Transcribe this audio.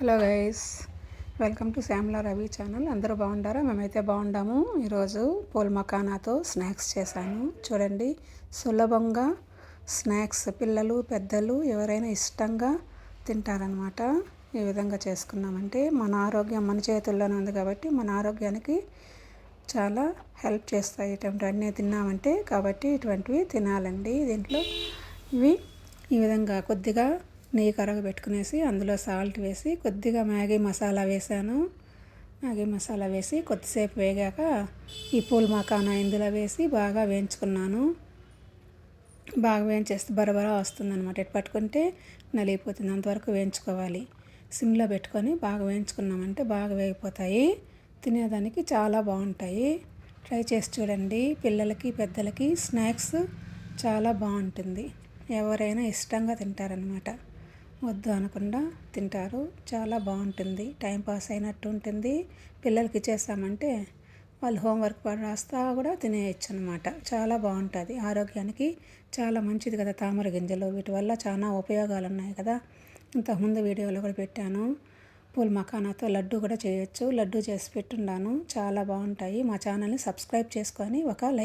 Hello guys welcome to Shyamala Ravi channel. అందరూ బాగుంటారా మేమైతే బాగుండాము. ఈరోజు పూల్ మకానాతో స్నాక్స్ చేశాను. చూడండి సులభంగా స్నాక్స్ పిల్లలు పెద్దలు ఎవరైనా ఇష్టంగా తింటారనమాట ఈ విధంగా చేసుకున్నామంటే మన ఆరోగ్యం మన చేతుల్లోనే ఉంది కాబట్టి మన ఆరోగ్యానికి చాలా హెల్ప్ చేస్తాయి. ఇటువంటి అన్నీ తిన్నామంటే కాబట్టి ఇటువంటివి తినాలండి దీంట్లో. ఇవి ఈ విధంగా కొద్దిగా నెయ్యి కరగబెట్టుకునేసి అందులో సాల్ట్ వేసి కొద్దిగా మ్యాగీ మసాలా వేసాను. మ్యాగీ మసాలా వేసి కొద్దిసేపు వేగాక ఈ పూల్ మకానా ఇందులో వేసి బాగా వేయించుకున్నాను. బాగా వేయించేస్తే బరబరా వస్తుంది అనమాట పట్టుకుంటే నలిగిపోతుంది అంతవరకు వేయించుకోవాలి. సిమ్లో పెట్టుకొని బాగా వేయించుకున్నామంటే బాగా వేగిపోతాయి. తినేదానికి చాలా బాగుంటాయి. ట్రై చేసి చూడండి. పిల్లలకి పెద్దలకి స్నాక్స్ చాలా బాగుంటుంది. ఎవరైనా ఇష్టంగా తింటారనమాట వద్దు అనకుండా తింటారు. చాలా బాగుంటుంది. టైం పాస్ అయినట్టు ఉంటుంది. పిల్లలకి ఇచ్చేస్తామంటే వాళ్ళు హోంవర్క్ రాస్తా కూడా తినేయచ్చు అనమాట చాలా బాగుంటుంది. ఆరోగ్యానికి చాలా మంచిది కదా తామర గింజలు. వీటి వల్ల చాలా ఉపయోగాలు ఉన్నాయి కదా. ఇంతకుముందు వీడియోలో కూడా పెట్టాను. పూల్ మఖానాతో లడ్డు కూడా చేయొచ్చు. లడ్డు చేసి పెట్టున్నాను. చాలా బాగుంటాయి. మా ఛానల్ని సబ్స్క్రైబ్ చేసుకొని ఒక లైక్